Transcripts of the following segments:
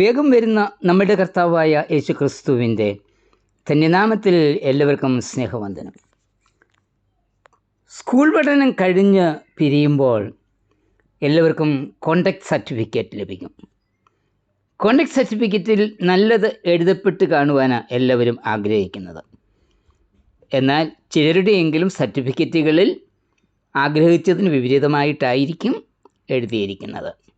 വേഗം വരുന്ന നമ്മുടെ കർത്താവായ യേശു ക്രിസ്തുവിന്റെ ധന്യനാമത്തിൽ എല്ലാവർക്കും സ്നേഹവന്ദനം. സ്കൂൾ പഠനം കഴിഞ്ഞ് പിരിയുമ്പോൾ എല്ലാവർക്കും കോണ്ടാക്ട് സർട്ടിഫിക്കറ്റ് ലഭിക്കും. കോണ്ടാക്ട് സർട്ടിഫിക്കറ്റിൽ നല്ലത് എഴുതപ്പെട്ട് കാണുവാനാണ് എല്ലാവരും ആഗ്രഹിക്കുന്നത്. എന്നാൽ ചിലരുടെയെങ്കിലും സർട്ടിഫിക്കറ്റുകളിൽ ആഗ്രഹിച്ചതിന് വിപരീതമായിട്ടായിരിക്കും എഴുതിയിരിക്കുന്നത്.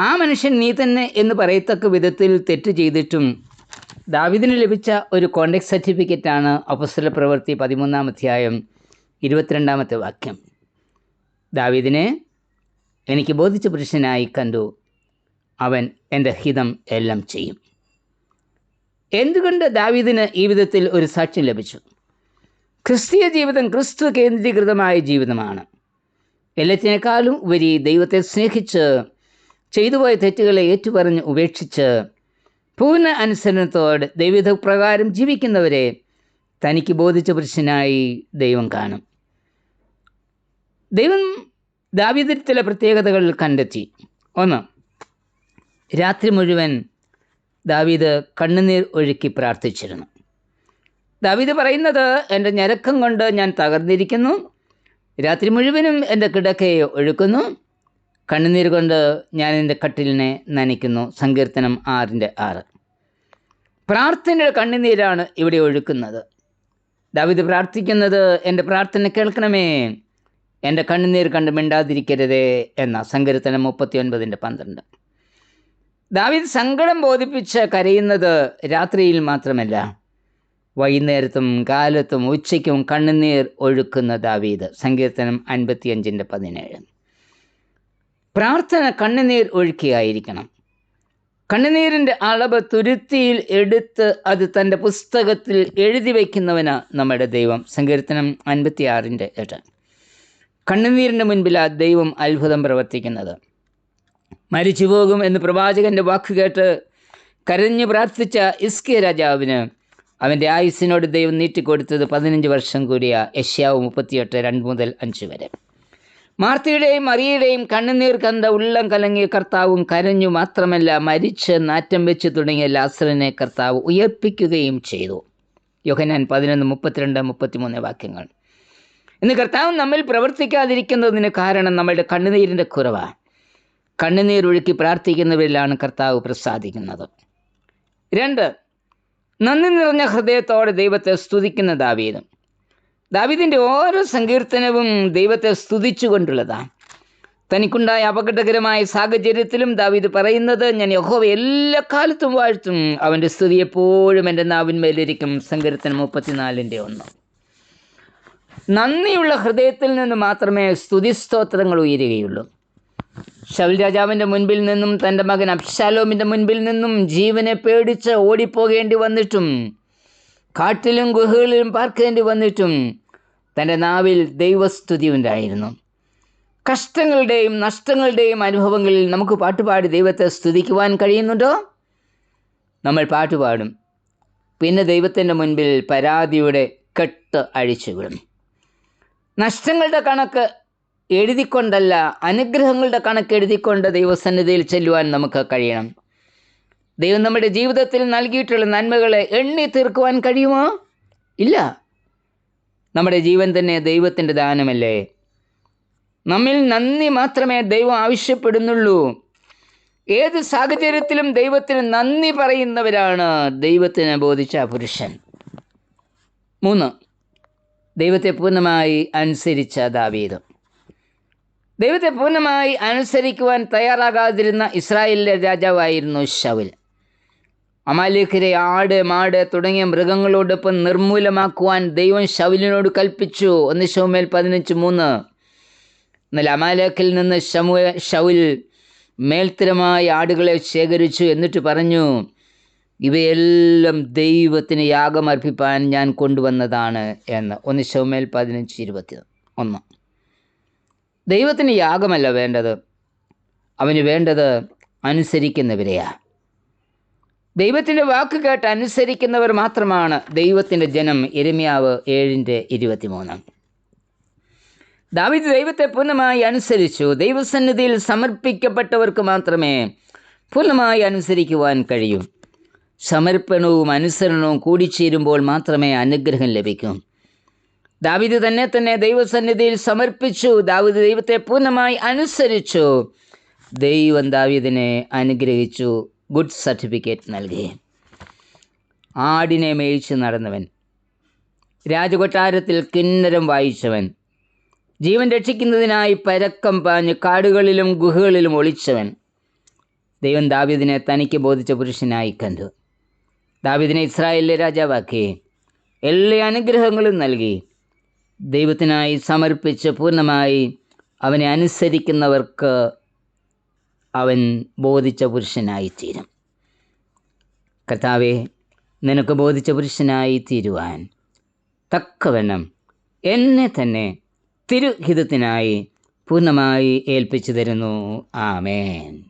ആ മനുഷ്യൻ നീ തന്നെ എന്ന് പറയത്തക്ക വിധത്തിൽ തെറ്റ് ചെയ്തിട്ടും ദാവിദിന് ലഭിച്ച ഒരു കോണ്ടാക്ട് സർട്ടിഫിക്കറ്റാണ് അപസ്തല പ്രവൃത്തി പതിമൂന്നാം അധ്യായം ഇരുപത്തിരണ്ടാമത്തെ വാക്യം. ദാവിദിനെ എനിക്ക് ബോധിച്ച പുരുഷനായി കണ്ടു. അവൻ എന്റെ ഹിതം എല്ലാം ചെയ്യും. എന്തുകൊണ്ട് ദാവീദിന് ഈ വിധത്തിൽ ഒരു സാക്ഷ്യം ലഭിച്ചു? ക്രിസ്തീയ ജീവിതം ക്രിസ്തു കേന്ദ്രീകൃതമായ ജീവിതമാണ്. എല്ലാത്തിനേക്കാളും ഉപരി ദൈവത്തെ സ്നേഹിച്ച് ചെയ്തുപോയ തെറ്റുകളെ ഏറ്റുപറഞ്ഞ് ഉപേക്ഷിച്ച് പൂർണ അനുസരണത്തോട് ദൈവിധ പ്രകാരം ജീവിക്കുന്നവരെ തനിക്ക് ബോധിച്ച പുരുഷനായി ദൈവം കാണും. ദൈവം ദാവീദിൽ ചില പ്രത്യേകതകൾ കണ്ടെത്തി. ഒന്ന് രാത്രി മുഴുവൻ ദാവീദ് കണ്ണുനീർ ഒഴുക്കി പ്രാർത്ഥിച്ചിരുന്നു. ദാവീദ് പറയുന്നത് എന്റെ ഞരക്കം കൊണ്ട് ഞാൻ തകർന്നിരിക്കുന്നു. രാത്രി മുഴുവനും എന്റെ കിടക്കയെ ഒഴുക്കുന്നു. കണ്ണുനീർ കൊണ്ട് ഞാൻ എന്റെ കട്ടിലിനെ നനയ്ക്കുന്നു. സങ്കീർത്തനം ആറിന്റെ ആറ്. പ്രാർത്ഥനയുടെ കണ്ണുനീരാണ് ഇവിടെ ഒഴുക്കുന്നത്. ദാവിദ് പ്രാർത്ഥിക്കുന്നത് എന്റെ പ്രാർത്ഥന കേൾക്കണമേ. എന്റെ കണ്ണുനീർ കണ്ട് മിണ്ടാതിരിക്കരുതേ എന്ന സങ്കീർത്തനം മുപ്പത്തി ഒൻപതിന്റെ പന്ത്രണ്ട്. ദാവിദ് സങ്കടം ബോധിപ്പിച്ച് കരയുന്നത് രാത്രിയിൽ മാത്രമല്ല. വൈകുന്നേരത്തും കാലത്തും ഉച്ചയ്ക്കും കണ്ണുനീർ ഒഴുക്കുന്ന ദാവീദ്. സങ്കീർത്തനം അൻപത്തിയഞ്ചിന്റെ പതിനേഴ്. പ്രാർത്ഥന കണ്ണുനീർ ഒഴുക്കിയായിരിക്കണം. കണ്ണുനീരിന്റെ അളവ് തുരുത്തിയിൽ എടുത്ത് അത് തന്റെ പുസ്തകത്തിൽ എഴുതി വയ്ക്കുന്നവന് നമ്മുടെ ദൈവം. സങ്കീർത്തനം അൻപത്തിയാറിന്റെ എട്ട്. കണ്ണുനീരിന്റെ മുൻപിലാണ് ദൈവം അത്ഭുതം പ്രവർത്തിക്കുന്നത്. മരിച്ചു പോകും എന്ന് പ്രവാചകന്റെ വാക്ക് കേട്ട് കരഞ്ഞു പ്രാർത്ഥിച്ച ഇസ്കിയ രാജാവിന് അവന്റെ ആയുസ്സിനോട് ദൈവം നീട്ടിക്കൊടുത്തത് പതിനഞ്ച് വർഷം കൂടിയ. യഷ്യാവ് മുപ്പത്തിയെട്ട് രണ്ട് മുതൽ അഞ്ച് വരെ. മാർത്തിയുടെയും മറിയുടെയും കണ്ണുനീർ കണ്ട ഉള്ളം കലങ്ങിയ കർത്താവും കരഞ്ഞു മാത്രമല്ല മരിച്ച് നാറ്റം വെച്ച് തുടങ്ങിയ ലാസറിനെ കർത്താവ് ഉയർപ്പിക്കുകയും ചെയ്തു. യോഹനാൻ പതിനൊന്ന് മുപ്പത്തിരണ്ട് മുപ്പത്തിമൂന്ന് വാക്യങ്ങൾ. ഇന്ന് കർത്താവ് നമ്മിൽ പ്രവർത്തിക്കാതിരിക്കുന്നതിന് കാരണം നമ്മളുടെ കണ്ണുനീരിന്റെ കുറവാണ് കണ്ണുനീർ ഒഴുക്കി പ്രാർത്ഥിക്കുന്നവരിലാണ് കർത്താവ് പ്രസാദിക്കുന്നത്. രണ്ട് നന്ദി നിറഞ്ഞ ഹൃദയത്തോടെ ദൈവത്തെ സ്തുതിക്കുന്ന ദാവീദും. ദാവീദിന്റെ ഓരോ സങ്കീർത്തനവും ദൈവത്തെ സ്തുതിച്ചുകൊണ്ടുള്ളതാണ്. തനിക്കുണ്ടായ അപകടകരമായ സാഹചര്യത്തിലും ദാവിദ് പറയുന്നത് ഞാൻ യഹോവ എല്ലാ കാലത്തും വാഴ്ത്തും. അവന്റെ സ്തുതി എപ്പോഴും എന്റെ നാവിന്മേലിരിക്കും. സങ്കീർത്തനം മുപ്പത്തിനാലിന്റെ ഒന്ന്. നന്ദിയുള്ള ഹൃദയത്തിൽ നിന്ന് മാത്രമേ സ്തുതി സ്തോത്രങ്ങൾ ഉയരുകയുള്ളൂ. ഷൗൽ രാജാവിന്റെ മുൻപിൽ നിന്നും തന്റെ മകൻ അബ്ഷാലോമിന്റെ മുൻപിൽ നിന്നും ജീവനെ പേടിച്ച് ഓടിപ്പോകേണ്ടി വന്നിട്ടും കാട്ടിലും ഗുഹകളിലും പാർക്കേണ്ടി വന്നിട്ടും തന്റെ നാവിൽ ദൈവസ്തുതി ഉണ്ടായിരുന്നു കഷ്ടങ്ങളുടെയും നഷ്ടങ്ങളുടെയും അനുഭവങ്ങളിൽ നമുക്ക് പാട്ടുപാടി ദൈവത്തെ സ്തുതിക്കുവാൻ കഴിയുന്നുണ്ടോ? നമ്മൾ പാട്ടുപാടും പിന്നെ ദൈവത്തിന്റെ മുൻപിൽ പരാതിയുടെ കെട്ട് അഴിച്ചുവിടും. നഷ്ടങ്ങളുടെ കണക്ക് എഴുതിക്കൊണ്ടല്ല അനുഗ്രഹങ്ങളുടെ കണക്ക് എഴുതിക്കൊണ്ട് ദൈവസന്നിധിയിൽ ചെല്ലുവാൻ നമുക്ക് കഴിയണം. ദൈവം നമ്മുടെ ജീവിതത്തിൽ നൽകിയിട്ടുള്ള നന്മകളെ എണ്ണി തീർക്കുവാൻ കഴിയുമോ? ഇല്ല. നമ്മുടെ ജീവൻ തന്നെ ദൈവത്തിന്റെ ദാനമല്ലേ? നമ്മിൽ നന്ദി മാത്രമേ ദൈവം ആവശ്യപ്പെടുന്നുള്ളൂ. ഏത് സാഹചര്യത്തിലും ദൈവത്തിന് നന്ദി പറയുന്നവരാണ് ദൈവത്തിന് ബോധിച്ച പുരുഷൻ. മൂന്ന്. ദൈവത്തെ പൂർണമായി അനുസരിച്ച ദാവീദ്. ദൈവത്തെ പൂർണമായി അനുസരിക്കുവാൻ തയ്യാറാകാതിരുന്ന ഇസ്രായേലിലെ രാജാവായിരുന്നു ഷൗൽ അമാലേഖരെ ആട് മാട് തുടങ്ങിയ മൃഗങ്ങളോടൊപ്പം നിർമൂലമാക്കുവാൻ ദൈവം ശൗലിനോട് കൽപ്പിച്ചു. ഒന്ന് ഷൗമേൽ പതിനഞ്ച് മൂന്ന്. എന്നാൽ അമാലേഖിൽ നിന്ന് ഷമു ഷൗൽ മേൽത്തരമായ ആടുകളെ ശേഖരിച്ചു എന്നിട്ട് പറഞ്ഞു ഇവയെല്ലാം ദൈവത്തിന് യാഗം യാഗമർപ്പിപ്പാൻ ഞാൻ കൊണ്ടുവന്നതാണ് എന്ന്. ഒന്ന് ഷൗമേൽ പതിനഞ്ച് ഇരുപത്തി ഒന്ന്. ദൈവത്തിന് യാഗമല്ല വേണ്ടത്. അവന് വേണ്ടത് അനുസരിക്കുന്നവരെയാ. ദൈവത്തിന്റെ വാക്ക് കേട്ട് അനുസരിക്കുന്നവർ മാത്രമാണ് ദൈവത്തിന്റെ ജനം. എരുമിയാവ് ഏഴിന്റെ ഇരുപത്തിമൂന്ന്. ദാവിദ് ദൈവത്തെ പൂർണമായി അനുസരിച്ചു. ദൈവസന്നിധിയിൽ സമർപ്പിക്കപ്പെട്ടവർക്ക് മാത്രമേ പൂർണമായി അനുസരിക്കുവാൻ കഴിയൂ. സമർപ്പണവും അനുസരണവും കൂടിച്ചേരുമ്പോൾ മാത്രമേ അനുഗ്രഹം ലഭിക്കൂ. ദാവിദ് തന്നെ തന്നെ ദൈവസന്നിധിയിൽ സമർപ്പിച്ചു. ദാവിദ് ദൈവത്തെ പൂർണമായി അനുസരിച്ചു. ദൈവം ദാവിദിനെ അനുഗ്രഹിച്ചു. ഗുഡ് സർട്ടിഫിക്കറ്റ് നൽകി. ആടിനെ മേയിച്ച് നടന്നവൻ. രാജകൊട്ടാരത്തിൽ കിന്നരം വായിച്ചവൻ. ജീവൻ രക്ഷിക്കുന്നതിനായി പരക്കം പാഞ്ഞ് കാടുകളിലും ഗുഹകളിലും ഒളിച്ചവൻ. ദൈവം ദാവിദിനെ തനിക്ക് ബോധിച്ച പുരുഷനായി കണ്ടു. ദാവിദിനെ ഇസ്രായേലിലെ രാജാവാക്കി. എല്ലാ അനുഗ്രഹങ്ങളും നൽകി. ദൈവത്തിനായി സമർപ്പിച്ച് പൂർണമായി അവനെ അനുസരിക്കുന്നവർക്ക് അവൻ ബോധിച്ച പുരുഷനായി തീരും കർത്താവെ നിനക്ക് ബോധിച്ച പുരുഷനായി തീരുവാൻ തക്കവണ്ണം എന്നെ തന്നെ തിരുഹിതത്തിനായി പൂർണമായി ഏൽപ്പിച്ചു തരുന്നു. ആമേൻ.